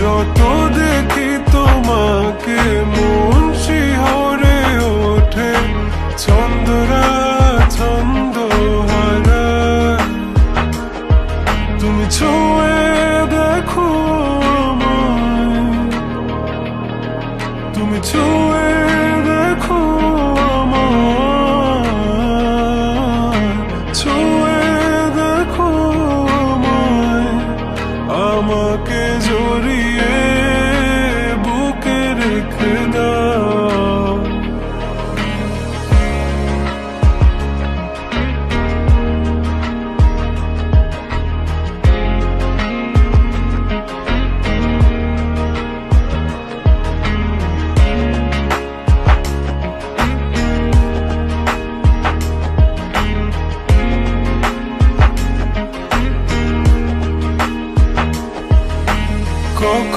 যত দেখি তোমাকে মন শিহরে ওঠে। ছন্দরা ছন্দ হারায় তুমি ছোঁয়ে দেখো তুমি ছোঁয়ে দেখো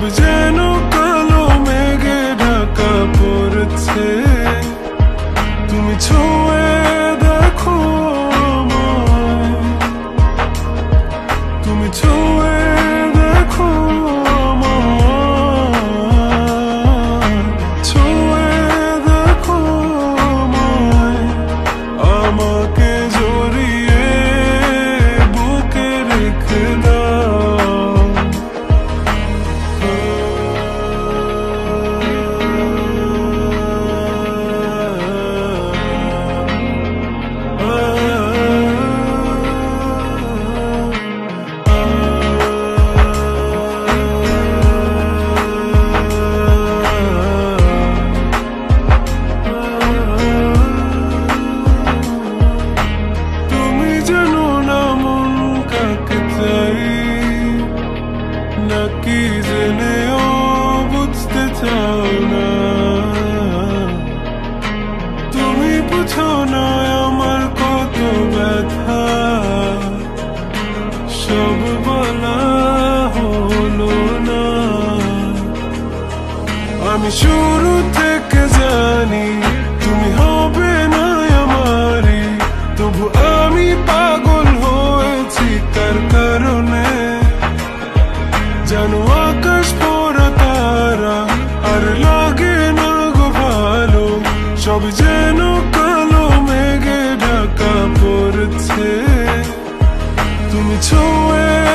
সব যেন কালো বুঝো না আমার কত ব্যথা। সব বলা হলো না। আমি শুরু থেকে জানি তুমি হবে না আমারই তবু আমি পাগল হয়েছি তার কারণে। জানো আকাশ পড়া তারা আর লাগে না গো ভালো। সব যেন ঢাকা তুমি ছুঁয়ে